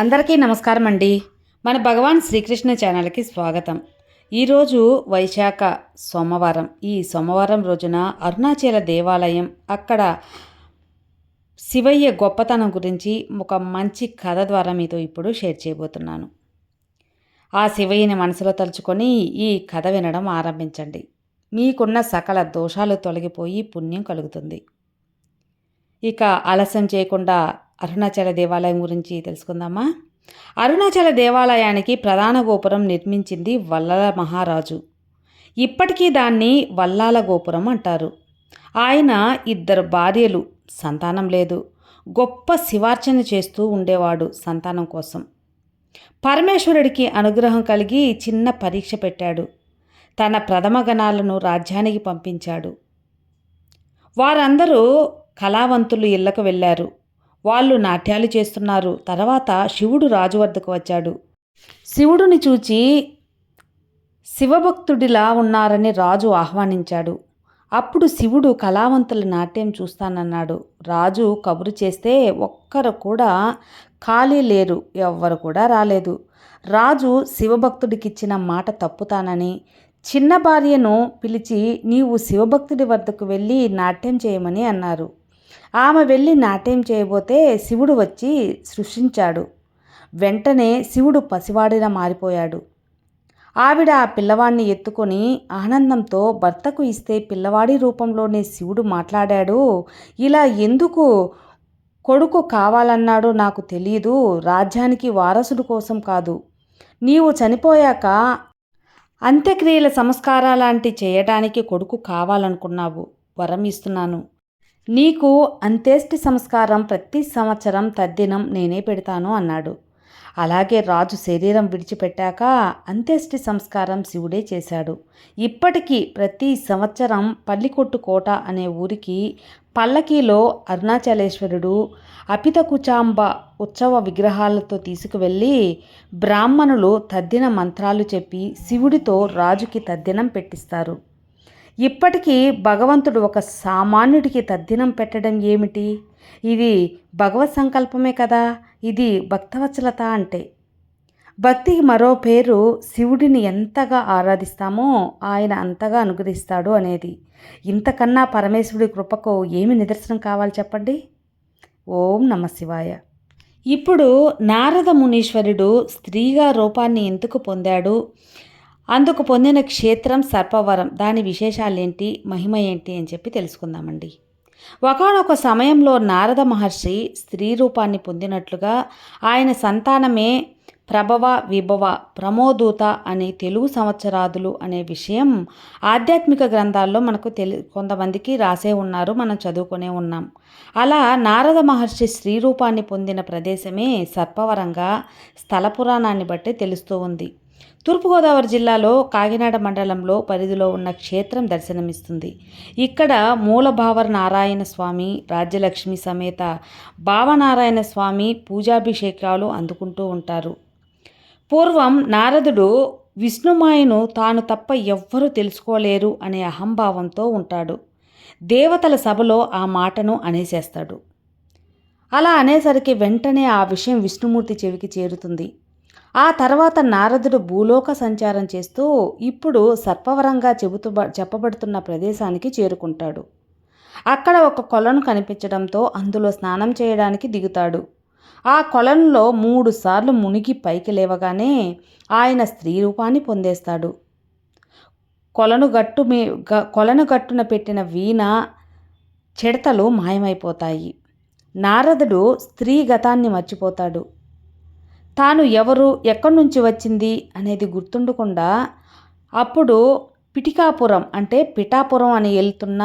అందరికీ నమస్కారం అండి మన భగవాన్ శ్రీకృష్ణ ఛానల్కి స్వాగతం. ఈరోజు వైశాఖ సోమవారం. ఈ సోమవారం రోజున అరుణాచల దేవాలయం అక్కడ శివయ్య గొప్పతనం గురించి ఒక మంచి కథ ద్వారా మీతో ఇప్పుడు షేర్ చేయబోతున్నాను. ఆ శివయ్యని మనసులో తలుచుకొని ఈ కథ వినడం ఆరంభించండి. మీకున్న సకల దోషాలు తొలగిపోయి పుణ్యం కలుగుతుంది. ఇక ఆలస్యం చేయకుండా అరుణాచల దేవాలయం గురించి తెలుసుకుందామా? అరుణాచల దేవాలయానికి ప్రధాన గోపురం నిర్మించింది వల్లల మహారాజు. ఇప్పటికీ దాన్ని వల్లాల గోపురం అంటారు. ఆయన ఇద్దరు భార్యలు సంతానం లేదు. గొప్ప శివార్చన చేస్తూ ఉండేవాడు సంతానం కోసం. పరమేశ్వరుడికి అనుగ్రహం కలిగి చిన్న పరీక్ష పెట్టాడు. తన ప్రథమ గణాలను రాజ్యానికి పంపించాడు. వారందరూ కళావంతులు ఇళ్ళకు వెళ్ళారు. వాళ్ళు నాట్యాలు చేస్తున్నారు. తర్వాత శివుడు రాజు వద్దకు వచ్చాడు. శివుడిని చూచి శివభక్తుడిలా ఉన్నారని రాజు ఆహ్వానించాడు. అప్పుడు శివుడు కళావంతుల నాట్యం చూస్తానన్నాడు. రాజు కబురు చేస్తే ఒక్కరు కూడా ఖాళీ లేరు. ఎవ్వరు కూడా రాలేదు. రాజు శివభక్తుడికిచ్చిన మాట తప్పుతానని చిన్న భార్యను పిలిచి నీవు శివభక్తుడి వద్దకు వెళ్ళి నాట్యం చేయమని అన్నారు. ఆమె వెళ్ళి నాట్యం చేయబోతే శివుడు వచ్చి సృష్టించాడు. వెంటనే శివుడు పసివాడిన మారిపోయాడు. ఆవిడ ఆ పిల్లవాడిని ఎత్తుకొని ఆనందంతో భర్తకు ఇస్తే పిల్లవాడి రూపంలోనే శివుడు మాట్లాడాడు. ఇలా ఎందుకు? కొడుకు కావాలన్నాడో నాకు తెలియదు రాజ్యానికి వారసుడు కోసం కాదు. నీవు చనిపోయాక అంత్యక్రియల సంస్కారాలాంటి చేయడానికి కొడుకు కావాలనుకున్నావు. వరం ఇస్తున్నాను నీకు అంత్యేష్టి సంస్కారం ప్రతి సంవత్సరం తద్దినం నేనే పెడతాను అన్నాడు. అలాగే రాజు శరీరం విడిచిపెట్టాక అంత్యేష్టి సంస్కారం శివుడే చేశాడు. ఇప్పటికీ ప్రతి సంవత్సరం పల్లికొట్టు కోట అనే ఊరికి పల్లకీలో అరుణాచలేశ్వరుడు అపితకుచాంబ ఉత్సవ విగ్రహాలతో తీసుకువెళ్ళి బ్రాహ్మణులు తద్దిన మంత్రాలు చెప్పి శివుడితో రాజుకి తద్దినం పెట్టిస్తారు. ఇప్పటికీ భగవంతుడు ఒక సామాన్యుడికి తద్దినం పెట్టడం ఏమిటి? ఇది భగవత్ సంకల్పమే కదా? ఇది భక్తవత్సలత అంటే. భక్తికి మరో పేరు శివుడిని ఎంతగా ఆరాధిస్తామో ఆయన అంతగా అనుగ్రహిస్తాడు అనేది. ఇంతకన్నా పరమేశ్వరుడి కృపకు ఏమి నిదర్శనం కావాలి చెప్పండి? ఓం నమ శివాయ. ఇప్పుడు నారద మునీశ్వరుడు స్త్రీగా రూపాన్ని ఎందుకు పొందాడు? అందుకు పొందిన క్షేత్రం సర్పవరం. దాని విశేషాలేంటి? మహిమ ఏంటి? అని చెప్పి తెలుసుకుందామండి. ఒకనొక సమయంలో నారద మహర్షి స్త్రీ రూపాన్ని పొందినట్లుగా ఆయన సంతానమే ప్రభవ విభవ ప్రమోదూత అనే తెలుగు సంవత్సరాదులు అనే విషయం ఆధ్యాత్మిక గ్రంథాల్లో మనకు తెలి కొంతమందికి రాసే ఉన్నారు మనం చదువుకునే ఉన్నాం. అలా నారద మహర్షి స్త్రీ రూపాన్ని పొందిన ప్రదేశమే సర్పవరంగా స్థల పురాణాన్ని బట్టి తెలుస్తూ ఉంది. తూర్పుగోదావరి జిల్లాలో కాకినాడ మండలంలో పరిధిలో ఉన్న క్షేత్రం దర్శనమిస్తుంది. ఇక్కడ మూలభావర నారాయణ స్వామి రాజ్యలక్ష్మి సమేత భావనారాయణ స్వామి పూజాభిషేకాలు అందుకుంటూ ఉంటారు. పూర్వం నారదుడు విష్ణుమాయను తాను తప్ప ఎవ్వరూ తెలుసుకోలేరు అనే అహంభావంతో ఉంటాడు. దేవతల సభలో ఆ మాటను అనేసేస్తాడు. అలా అనేసరికి వెంటనే ఆ విషయం విష్ణుమూర్తి చెవికి చేరుతుంది. ఆ తర్వాత నారదుడు భూలోక సంచారం చేస్తూ ఇప్పుడు సర్పవరంగా చెబుతూ చెప్పబడుతున్న ప్రదేశానికి చేరుకుంటాడు. అక్కడ ఒక కొలను కనిపించడంతో అందులో స్నానం చేయడానికి దిగుతాడు. ఆ కొలనులో మూడు సార్లు మునిగి పైకి లేవగానే ఆయన స్త్రీ రూపాన్ని పొందేస్తాడు. కొలను గట్టు మీ కొలను గట్టున పెట్టిన వీణ చెడతలు మాయమైపోతాయి. నారదుడు స్త్రీ గతాన్ని మర్చిపోతాడు. తాను ఎవరు ఎక్కడి నుంచి వచ్చింది అనేది గుర్తుండకుండా అప్పుడు పిటికాపురం అంటే పిఠాపురం అని వెళ్తున్న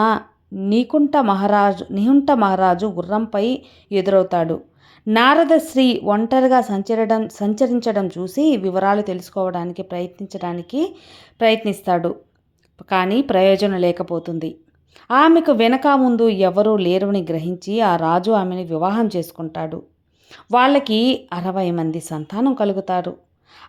నీకుంట మహారాజు నిహుంట మహారాజు గుర్రంపై ఎదురవుతాడు. నారద శ్రీ ఒంటరిగా సంచరడం సంచరించడం చూసి వివరాలు తెలుసుకోవడానికి ప్రయత్నించడానికి ప్రయత్నిస్తాడు. కానీ ప్రయోజనం లేకపోతుంది. ఆమెకు వెనక ముందు ఎవరూ లేరుని గ్రహించి ఆ రాజు ఆమెను వివాహం చేసుకుంటాడు. వాళ్ళకి అరవై మంది సంతానం కలుగుతారు.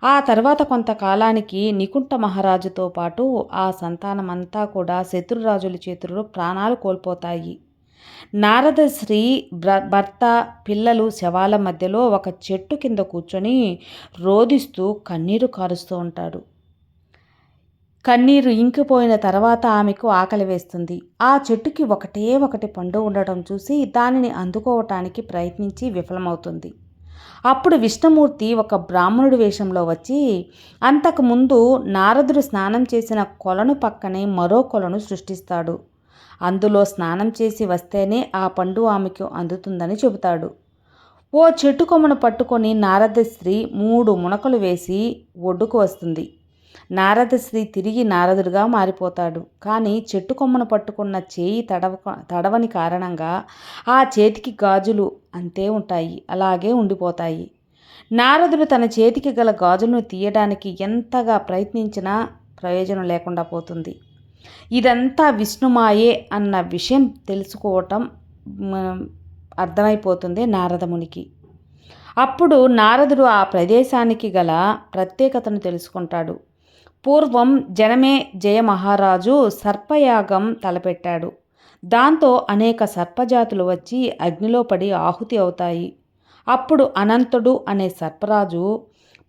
ఆ తర్వాత కొంతకాలానికి నికుంఠ మహారాజుతో పాటు ఆ సంతానం అంతా కూడా శత్రురాజుల చేతుల్లో ప్రాణాలు కోల్పోతాయి. నారదశ్రీ భ్ర- భర్త పిల్లలు శవాల మధ్యలో ఒక చెట్టు కింద కూర్చొని రోదిస్తూ కన్నీరు కారుస్తూ ఉంటాడు. కన్నీరు ఇంకిపోయిన తర్వాత ఆమెకు ఆకలి వేస్తుంది. ఆ చెట్టుకి ఒకటే ఒకటి పండు ఉండటం చూసి దానిని అందుకోవటానికి ప్రయత్నించి విఫలమవుతుంది. అప్పుడు విష్ణుమూర్తి ఒక బ్రాహ్మణుడి వేషంలో వచ్చి అంతకుముందు నారదుడు స్నానం చేసిన కొలను పక్కనే మరో కొలను సృష్టిస్తాడు. అందులో స్నానం చేసి వస్తేనే ఆ పండు ఆమెకు అందుతుందని చెబుతాడు. ఓ చెట్టు కొమ్మను పట్టుకొని నారద స్త్రీ మూడు మునకలు వేసి ఒడ్డుకు వస్తుంది. నారదశ్రీ తిరిగి నారదుడిగా మారిపోతాడు. కానీ చెట్టు కొమ్మను పట్టుకున్న చేయి తడవ తడవని కారణంగా ఆ చేతికి గాజులు అంతే ఉంటాయి. అలాగే ఉండిపోతాయి. నారదుడు తన చేతికి గల గాజులను తీయడానికి ఎంతగా ప్రయత్నించినా ప్రయోజనం లేకుండా పోతుంది. ఇదంతా విష్ణుమాయే అన్న విషయం తెలుసుకోవటం అర్థమైపోతుంది నారదమునికి అప్పుడు నారదుడు ఆ ప్రదేశానికి గల ప్రత్యేకతను తెలుసుకుంటాడు. పూర్వం జనమే జయ మహారాజు సర్పయాగం తలపెట్టాడు. దాంతో అనేక సర్పజాతులు వచ్చి అగ్నిలో పడి ఆహుతి అవుతాయి. అప్పుడు అనంతుడు అనే సర్పరాజు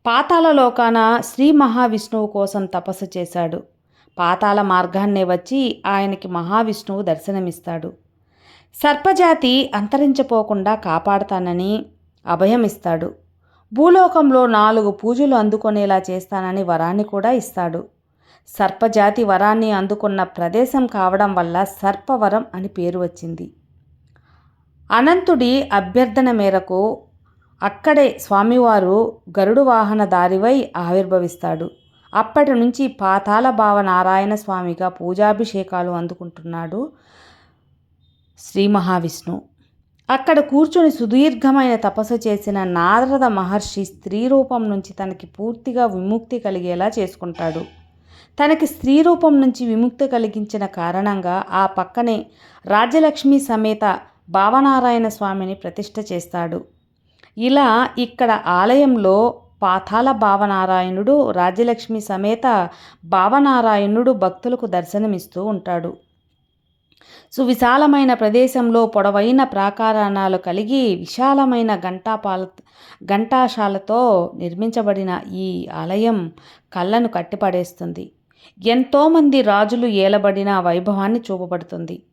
పాతాళ లోకాన శ్రీ మహావిష్ణువు కోసం తపస్సు చేశాడు. పాతాళ మార్గాన్నే వచ్చి ఆయనకి మహావిష్ణువు దర్శనమిస్తాడు. సర్పజాతి అంతరించిపోకుండా కాపాడతానని అభయమిస్తాడు. భూలోకంలో నాలుగు పూజలు అందుకునేలా చేస్తానని వరాన్ని కూడా ఇస్తాడు. సర్పజాతి వరాన్ని అందుకున్న ప్రదేశం కావడం వల్ల సర్పవరం అని పేరు వచ్చింది. అనంతుడి అభ్యర్థన మేరకు అక్కడే స్వామివారు గరుడు వాహన దారివై ఆవిర్భవిస్తాడు. అప్పటి నుంచి పాతాళ భావ నారాయణ స్వామిగా పూజాభిషేకాలు అందుకుంటున్నాడు శ్రీ మహావిష్ణు అక్కడ కూర్చొని సుదీర్ఘమైన తపస్సు చేసిన నారద మహర్షి స్త్రీ రూపం నుంచి తనకి పూర్తిగా విముక్తి కలిగేలా చేసుకుంటాడు. తనకి స్త్రీ రూపం నుంచి విముక్తి కలిగించిన కారణంగా ఆ పక్కనే రాజ్యలక్ష్మి సమేత భావనారాయణ స్వామిని ప్రతిష్ట చేస్తాడు. ఇలా ఇక్కడ ఆలయంలో పాతాళ భావనారాయణుడు రాజ్యలక్ష్మి సమేత భావనారాయణుడు భక్తులకు దర్శనమిస్తూ ఉంటాడు. సువిశాలమైన ప్రదేశంలో పొడవైన ప్రాకారాలు కలిగి విశాలమైన గంటాపాల ఘంటాశాలతో నిర్మించబడిన ఈ ఆలయం కళ్ళను కట్టిపడేస్తుంది. ఎంతోమంది రాజులు ఏలబడిన వైభవాన్ని చూపబడుతుంది.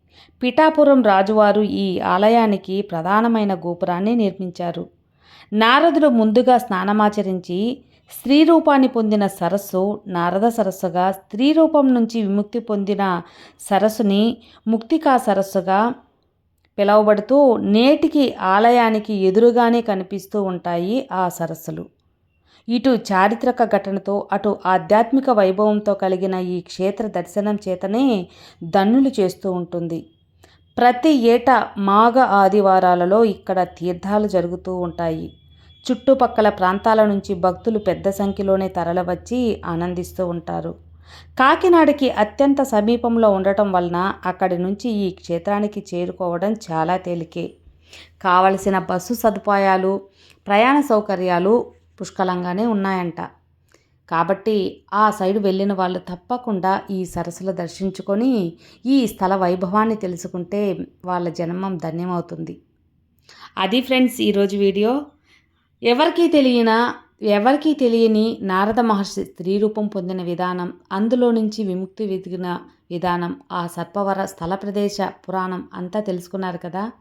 పిఠాపురం రాజువారు ఈ ఆలయానికి ప్రధానమైన గోపురాన్ని నిర్మించారు. నారదుడు ముందుగా స్నానమాచరించి స్త్రీ రూపాన్ని పొందిన సరస్సు నారద సరస్సుగా స్త్రీ రూపం నుంచి విముక్తి పొందిన సరస్సుని ముక్తికా సరస్సుగా పిలువబడుతూ నేటికి ఆలయానికి ఎదురుగానే కనిపిస్తూ ఉంటాయి ఆ సరస్సులు. ఇటు చారిత్రక ఘటనతో అటు ఆధ్యాత్మిక వైభవంతో కలిగిన ఈ క్షేత్ర దర్శనం చేతనే దన్నులు చేస్తూ ఉంటుంది. ప్రతి ఏటా మాఘ ఆదివారాలలో ఇక్కడ తీర్థాలు జరుగుతూ ఉంటాయి. చుట్టుపక్కల ప్రాంతాల నుంచి భక్తులు పెద్ద సంఖ్యలోనే తరలివచ్చి ఆనందిస్తూ ఉంటారు. కాకినాడకి అత్యంత సమీపంలో ఉండటం వలన అక్కడి నుంచి ఈ క్షేత్రానికి చేరుకోవడం చాలా తేలికే. కావలసిన బస్సు సదుపాయాలు ప్రయాణ సౌకర్యాలు పుష్కలంగానే ఉన్నాయంట. కాబట్టి ఆ సైడ్ వెళ్ళిన వాళ్ళు తప్పకుండా ఈ సరస్సులు దర్శించుకొని ఈ స్థల వైభవాన్ని తెలుసుకుంటే వాళ్ళ జన్మం ధన్యమవుతుంది. అది ఫ్రెండ్స్ ఈరోజు వీడియో. ఎవరికీ తెలియన ఎవరికీ తెలియని నారద మహర్షి స్త్రీ రూపం పొందిన విధానం అందులో నుంచి విముక్తి వెతికిన విధానం ఆ సర్పవర స్థల ప్రదేశ పురాణం అంతా తెలుసుకున్నారు కదా?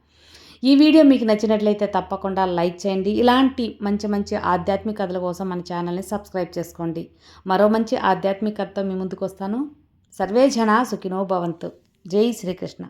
ఈ వీడియో మీకు నచ్చినట్లయితే తప్పకుండా లైక్ చేయండి. ఇలాంటి మంచి మంచి ఆధ్యాత్మిక కథల కోసం మన ఛానల్ని సబ్స్క్రైబ్ చేసుకోండి. మరో మంచి ఆధ్యాత్మిక కథతో మీ ముందుకు వస్తాను. సర్వే జన సుఖినో భవంతు. జై శ్రీకృష్ణ.